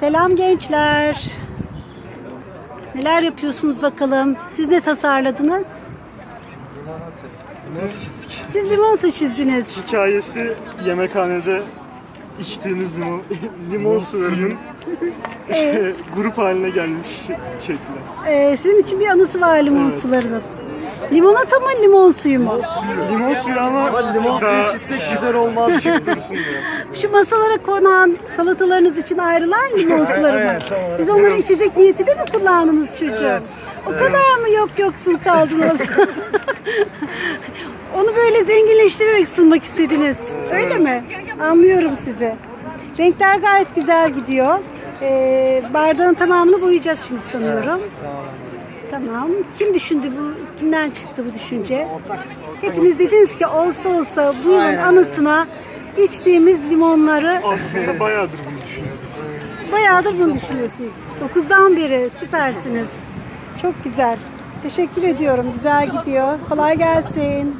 Selam gençler. Neler yapıyorsunuz bakalım? Siz ne tasarladınız? Siz limonata çizdiniz. Hikayesi yemekhanede içtiğiniz limon, limon sularının grup haline gelmiş şekli. Ee, sizin için bir anısı var limon sularının. Limonata mı limon suyu mu? Limon suyu ama, Ama limon suyu içsek güzel olmaz. diye. Şu masalara konan salatalarınız için ayrılan limon suları mı? evet. Siz onları içecek niyetinde mi kullandınız çocuğum? Evet, O kadar mı yok yoksul kaldınız? Onu böyle zenginleştirerek sunmak istediniz. Öyle mi? Anlıyorum sizi. Renkler gayet güzel gidiyor. Ee, bardağın tamamını boyayacaksınız sanıyorum. Tamam. Kim düşündü bu? Kimden çıktı bu düşünce? Hepiniz dediniz ki olsa olsa bu yılın anısına içtiğimiz limonları Aslında bayağıdır bunu düşünüyoruz. bayağıdır bunu düşünüyorsunuz. 9'dan beri süpersiniz. Çok güzel. Teşekkür ediyorum. Güzel gidiyor. Kolay gelsin.